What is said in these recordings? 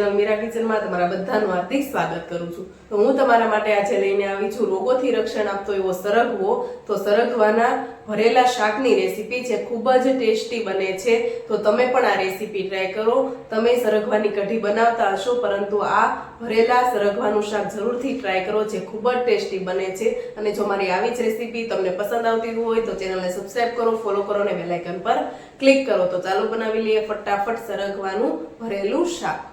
Channel Meera કિચનમાં તમારા બધાનું હાર્દિક સ્વાગત કરું છું. તો હું તમારા માટે આજે લઈને આવી છું રોગોથી રક્ષણ આપતો એવો સરગવો. તો સરગવાના ભરેલા શાકની રેસીપી છે, ખૂબ જ ટેસ્ટી બને છે. તો તમે પણ આ રેસીપી ટ્રાય કરો. તમે સરગવાની કઢી બનાવતા હશો, પરંતુ આ ભરેલા સરગવાનું શાક જરૂરથી ટ્રાય કરો જે ખૂબ જ ટેસ્ટી બને છે. અને જો મારી આવી જ રેસીપી તમને પસંદ આવતી હોય તો ચેનલને સબસ્ક્રાઈબ કરો, ફોલો કરો અને બેલાઇકન પર ક્લિક કરો. તો ચાલો બનાવી લઈએ ફટાફટ સરગવાનું ભરેલું શાક.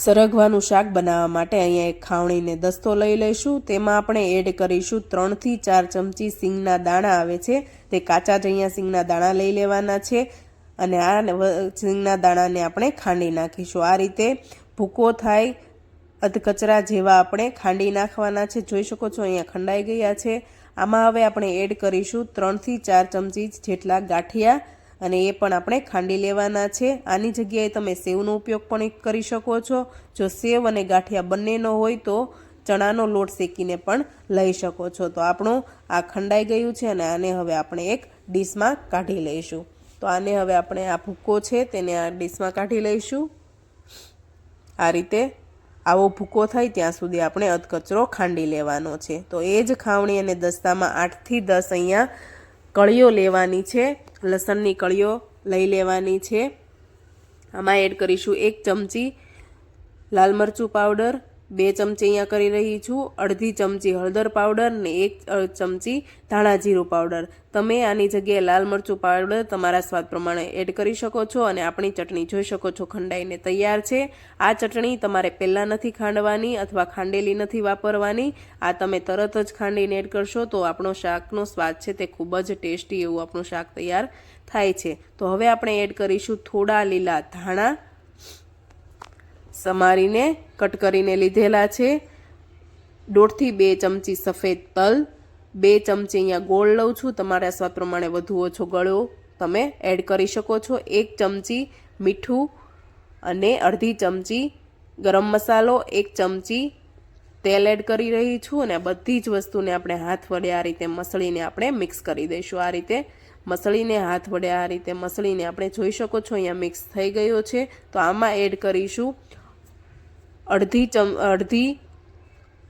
સરગવાનું શાક બનાવવા માટે અહીંયા એક ખાવણીને દસ્તો લઈ લઈશું. તેમાં આપણે એડ કરીશું ત્રણથી ચાર ચમચી સિંગના દાણા આવે છે. તે કાચા જ અહીંયા સિંગના દાણા લઈ લેવાના છે અને આ સિંગના દાણાને આપણે ખાંડી નાખીશું. આ રીતે ભૂકો થાય, અધકચરા જેવા આપણે ખાંડી નાખવાના છે. જોઈ શકો છો અહીંયા ખંડાઈ ગયા છે. આમાં હવે આપણે એડ કરીશું ત્રણથી ચાર ચમચી જેટલા ગાંઠિયા અને એ પણ આપણે ખાંડી લેવાના છે. આની જગ્યાએ તમે સેવનો ઉપયોગ પણ કરી શકો છો. જો સેવ અને ગાંઠિયા બંનેનો હોય તો ચણાનો લોટ શેકીને પણ લઈ શકો છો. તો આપણું આ ખંડાઈ ગયું છે અને આને હવે આપણે એક ડીશમાં કાઢી લઈશું. તો આને હવે આપણે આ ભૂકો છે તેને આ ડીશમાં કાઢી લઈશું. આ રીતે આવો ભૂકો થાય ત્યાં સુધી આપણે અધકચરો ખાંડી લેવાનો છે. તો એ જ ખાવણી અને દસ્તામાં આઠથી દસ અહીંયા કળીઓ લેવાની છે, લસણની કળીઓ લઈ લેવાની છે. આમાં એડ કરીશું એક ચમચી લાલ મરચું પાવડર બે ચમચી અહીંયા કરી રહી છું. અડધી ચમચી હળદર પાવડર ને એક ચમચી ધાણા જીરું પાવડર. તમે આની જગ્યાએ લાલ મરચું પાવડર તમારા સ્વાદ પ્રમાણે એડ કરી શકો છો અને આપણી ચટણી જોઈ શકો છો ખંડાઈને તૈયાર છે. આ ચટણી તમારે પહેલાં નથી ખાંડવાની અથવા ખાંડેલી નથી વાપરવાની. આ તમે તરત જ ખાંડીને એડ કરશો તો આપણો શાકનો સ્વાદ છે તે ખૂબ જ ટેસ્ટી એવું આપણું શાક તૈયાર થાય છે. તો હવે આપણે એડ કરીશું થોડા લીલા ધાણા. સમારીને કટ કરીને લીધેલા છે. દોઢથી બે ચમચી સફેદ તલ, બે ચમચી અહીંયા ગોળ લઉં છું. તમારા સ્વાદ પ્રમાણે વધુ ઓછો ગળો તમે એડ કરી શકો છો. એક ચમચી મીઠું અને અડધી ચમચી ગરમ મસાલો, એક ચમચી તેલ એડ કરી રહી છું અને બધી જ વસ્તુને આપણે હાથ વડે આ રીતે મસળીને આપણે મિક્સ કરી દઈશું. આ રીતે મસળીને હાથ વડે આ રીતે મસળીને આપણે જોઈ શકો છો, અહીંયા મિક્સ થઈ ગયો છે. તો આમાં એડ કરીશું અડધી ચમ, અડધી,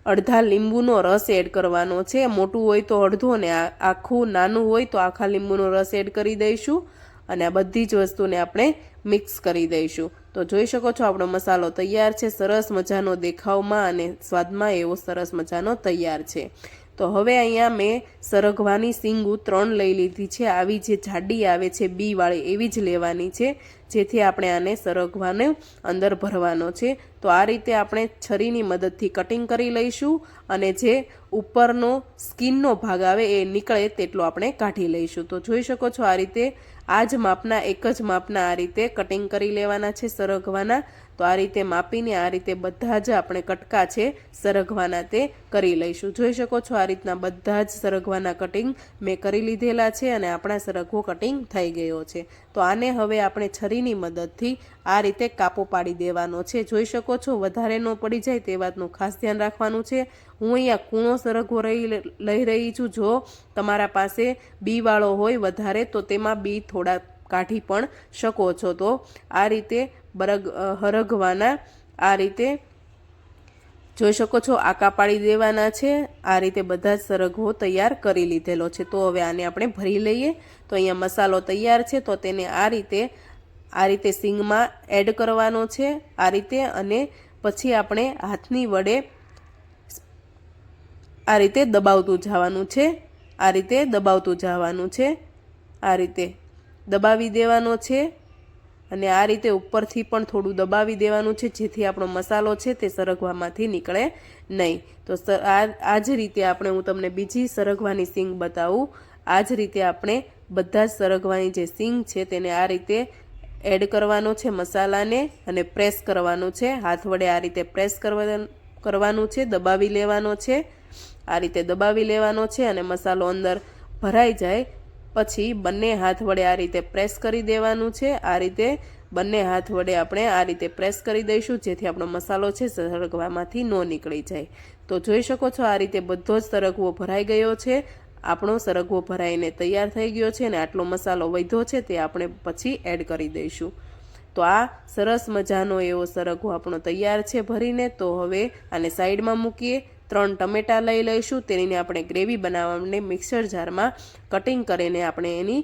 અડધા લીંબુનો રસ એડ કરવાનો છે. મોટું હોય તો અડધો ને આખું નાનું હોય તો આખા લીંબુનો રસ એડ કરી દઈશું. અને આ બધી જ વસ્તુને આપણે મિક્સ કરી દઈશું. તો જોઈ શકો છો આપણો મસાલો તૈયાર છે. સરસ મજાનો દેખાવમાં અને સ્વાદમાં એવો સરસ મજાનો તૈયાર છે. તો હવે અહીંયા મેં સરગવાની સિંગુ ત્રણ લઈ લીધી છે. આવી જે જાડી આવે છે, બી વાળી, એવી જ લેવાની છે, જેથી આપણે આને સરગવાને અંદર ભરવાનો છે. તો આ રીતે આપણે છરીની મદદથી કટિંગ કરી લઈશું અને જે ઉપરનો સ્કિનનો ભાગ આવે એ નીકળે તેટલો આપણે કાઢી લઈશું. તો જોઈ શકો છો આ રીતે આ જ માપના, એક જ માપના આ રીતે કટિંગ કરી લેવાના છે સરગવાના. તો આ રીતે માપીને, આ રીતે બધા જ આપણે કટકા છે સરગવાના તે કરી લઈશું. જોઈ શકો છો આ રીતના બધા જ સરગવાના કટિંગ મેં કરી લીધેલા છે અને આપણા સરગવો કટિંગ થઈ ગયો છે. તો આને હવે આપણે છરીની મદદથી આ રીતે કાપો પાડી દેવાનો છે. જોઈ શકો છો વધારે ન પડી જાય તે વાતનું ખાસ ધ્યાન રાખવાનું છે. હું અહીંયા કૂણો સરગવો રહી લઈ રહી છું. જો તમારા પાસે બીવાળો હોય વધારે, તો તેમાં બી થોડા કાઢી પણ શકો છો. તો આ રીતે બરગ હરગવાના આ રીતે જોઈ શકો છો. આકા પાડી દેવાના છે. આ રીતે બધા જ સરગવો તૈયાર કરી લીધેલો છે. તો હવે આને આપણે ભરી લઈએ. તો અહીંયા મસાલો તૈયાર છે. તો તેને આ રીતે આ રીતે સિંગમાં એડ કરવાનો છે. આ રીતે અને પછી આપણે હાથની વડે આ રીતે દબાવતું જવાનું છે. આ રીતે દબાવતું જવાનું છે. આ રીતે દબાવી દેવાનો છે અને આ રીતે ઉપરથી પણ થોડું દબાવી દેવાનું છે, જેથી આપણો મસાલો છે તે સરગવામાંથી નીકળે નહીં. તો આ જ રીતે આપણે, હું તમને બીજી સરગવાની સિંગ બતાવું. આ જ રીતે આપણે બધા જ સરગવાની જે સિંગ છે તેને આ રીતે એડ કરવાનો છે મસાલાને અને પ્રેસ કરવાનું છે. હાથ વડે આ રીતે પ્રેસ કરવા કરવાનું છે, દબાવી લેવાનો છે. આ રીતે દબાવી લેવાનો છે અને મસાલો અંદર ભરાઈ જાય પછી બંને હાથ વડે આ રીતે પ્રેસ કરી દેવાનું છે. આ રીતે બંને હાથ વડે આપણે આ રીતે પ્રેસ કરી દઈશું, જેથી આપણો મસાલો છે સરગવામાંથી ન નીકળી જાય. તો જોઈ શકો છો આ રીતે બધો જ સરગવો ભરાઈ ગયો છે. આપણો સરગવો ભરાઈને તૈયાર થઈ ગયો છે અને આટલો મસાલો વધ્યો છે તે આપણે પછી એડ કરી દઈશું. તો આ સરસ મજાનો એવો સરગવો આપણો તૈયાર છે ભરીને. તો હવે આને સાઈડમાં મૂકીએ. ત્રણ ટમેટાં લઈ લઈશું. તેની આપણે ગ્રેવી બનાવવાને મિક્સર જારમાં કટિંગ કરીને આપણે એની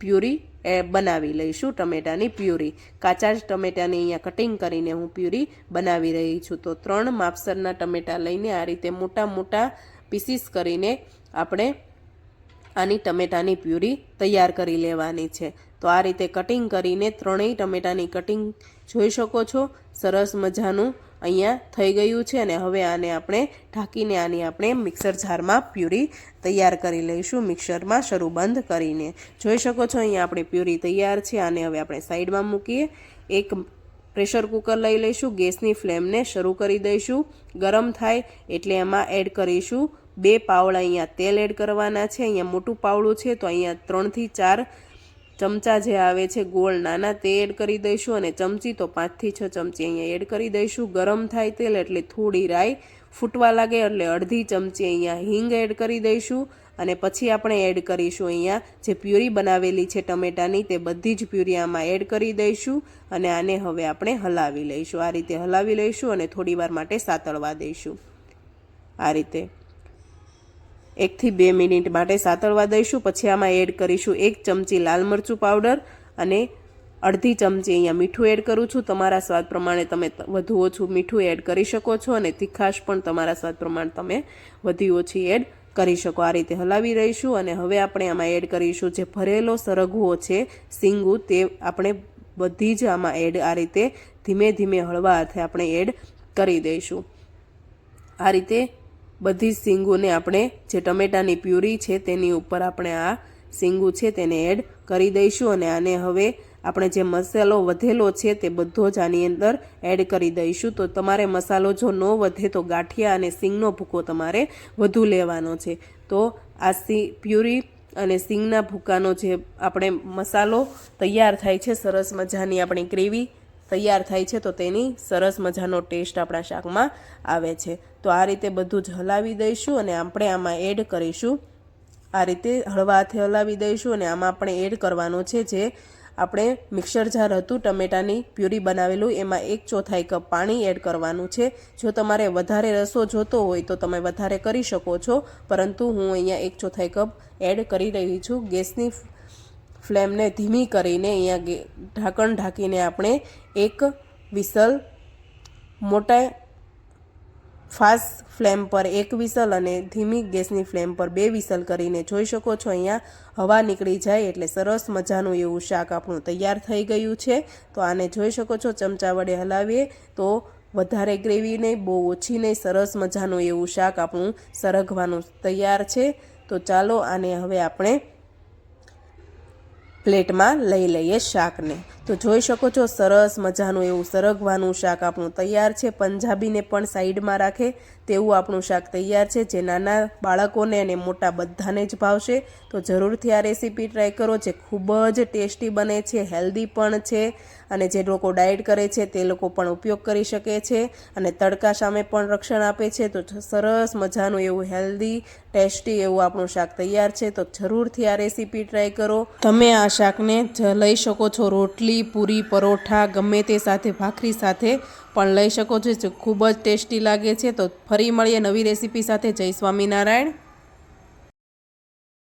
પ્યુરી એ બનાવી લઈશું, ટમેટાની પ્યુરી. કાચા જ ટમેટાની અહીંયા કટિંગ કરીને હું પ્યુરી બનાવી રહી છું. તો ત્રણ માપસરના ટમેટાં લઈને આ રીતે મોટા મોટા પીસીસ કરીને આપણે આની ટમેટાની પ્યુરી તૈયાર કરી લેવાની છે. તો આ રીતે કટિંગ કરીને ત્રણેય ટમેટાની કટિંગ જોઈ શકો છો. સરસ મજાનું અહીંયા થઈ ગયું છે અને હવે આને આપણે ઢાંકીને આની આપણે મિક્સર જારમાં પ્યુરી તૈયાર કરી લઈશું મિક્સરમાં શરૂ બંધ કરીને. જોઈ શકો છો અહીંયા આપણી પ્યુરી તૈયાર છે, આને હવે આપણે સાઈડમાં મૂકીએ. એક પ્રેશર કુકર લઈ લઈશું, ગેસની ફ્લેમને શરૂ કરી દઈશું. ગરમ થાય એટલે એમાં એડ કરીશું. બે પાવડા અહીંયા તેલ એડ કરવાના છે, અહીંયા મોટું પાવડું છે, તો અહીંયા ત્રણથી ચાર ચમચા જે આવે છે ગોળ નાના તે એડ કરી દઈશું અને ચમચી તો પાંચથી છ ચમચી અહીંયા એડ કરી દઈશું. ગરમ થાય તેલ એટલે થોડી રાઈ ફૂટવા લાગે એટલે અડધી ચમચી અહીંયા હિંગ એડ કરી દઈશું અને પછી આપણે એડ કરીશું અહીંયા જે પ્યુરી બનાવેલી છે ટમેટાની તે બધી જ પ્યુરી આમાં એડ કરી દઈશું અને આને હવે આપણે હલાવી લઈશું. આ રીતે હલાવી લઈશું અને થોડી વાર માટે સાતળવા દઈશું. આ રીતે. એકથી બે મિનિટ માટે સાતળવા દઈશું. પછી આમાં એડ કરીશું એક ચમચી લાલ મરચું પાવડર અને અડધી ચમચી અહીંયા મીઠું એડ કરું છું. તમારા સ્વાદ પ્રમાણે તમે વધુ ઓછું મીઠું એડ કરી શકો છો અને તીખાશ પણ તમારા સ્વાદ પ્રમાણે તમે વધી ઓછી એડ કરી શકો. આ રીતે હલાવી રહીશું અને હવે આપણે આમાં એડ કરીશું જે ભરેલો સરગવો છે, સિંગુ, તે આપણે બધી જ આમાં એડ આ રીતે ધીમે ધીમે હળવા હાથે આપણે એડ કરી દઈશું. આ રીતે બધી સિંગોને આપણે જે ટમેટાની પ્યુરી છે તેની ઉપર આપણે આ સિંગુ છે તેને એડ કરી દઈશું અને આને હવે આપણે જે મસાલો વધેલો છે તે બધો જ આની અંદર એડ કરી દઈશું. તો તમારે મસાલો જો ન વધે તો ગાંઠિયા અને સિંગનો ભૂકો તમારે વધુ લેવાનો છે. તો આ સી પ્યુરી અને સિંગના ભૂકાનો જે આપણે મસાલો તૈયાર થાય છે, સરસ મજાની આપણી ગ્રેવી તૈયાર થાય છે, તો તેની સરસ મજાનો ટેસ્ટ આપણા શાકમાં આવે છે. તો આ રીતે બધું જ હલાવી દઈશું અને આપણે આમાં એડ કરીશું. આ રીતે હળવા હાથે હલાવી દઈશું અને આમાં આપણે એડ કરવાનું છે, જે આપણે મિક્સર જાર હતું, ટમેટાની પ્યુરી બનાવેલું, એમાં એક ચોથાઈ કપ પાણી એડ કરવાનું છે. જો તમારે વધારે રસો જોતો હોય, તો તમે વધારે કરી શકો છો, પરંતુ હું અહીંયા એક ચોથાઈ કપ એડ કરી રહી છું. ગેસની ફ્લેમને ધીમી કરીને અહીંયા ઢાંકણ ઢાંકીને આપણે એક વિસલ મોટા ફાસ્ટ ફ્લેમ પર એક વિસલ અને ધીમી ગેસની ફ્લેમ પર બે વિસલ કરીને જોઈ શકો છો અહીંયા હવા નીકળી જાય એટલે સરસ મજાનું એવું શાક આપણું તૈયાર થઈ ગયું છે. તો આને જોઈ શકો છો, ચમચા વડે હલાવીએ તો વધારે ગ્રેવી નહીં, બહુ ઓછી નહીં, સરસ મજાનું એવું શાક આપણું સરગવાનું તૈયાર છે. તો ચાલો આને હવે આપણે પ્લેટમાં લઈ લઈએ શાકને. તો જોઈ શકો છો, સરસ મજાનું એવું સરગવાનું શાક આપણું તૈયાર છે. પંજાબીને પણ સાઈડમાં રાખે તેવું આપણું શાક તૈયાર છે, જે નાના બાળકોને અને મોટા બધાને જ ભાવશે. તો જરૂરથી આ રેસીપી ટ્રાય કરો, જે ખૂબ જ ટેસ્ટી બને છે, હેલ્ધી પણ છે અને જે લોકો ડાયટ કરે છે તે લોકો પણ ઉપયોગ કરી શકે છે અને તડકા સામે પણ રક્ષણ આપે છે. તો સરસ મજાનું એવું હેલ્ધી, ટેસ્ટી એવું આપણું શાક તૈયાર છે. તો જરૂરથી આ રેસીપી ટ્રાય કરો. તમે આ શાકને લઈ શકો છો રોટલી પૂરી, પરોઠા, ગમે તે સાથે ભાખરી સાથે પણ લઈ શકો છો. ખૂબ જ ટેસ્ટી લાગે છે. તો ફરી મળીએ નવી રેસીપી સાથે. જય સ્વામિનારાયણ.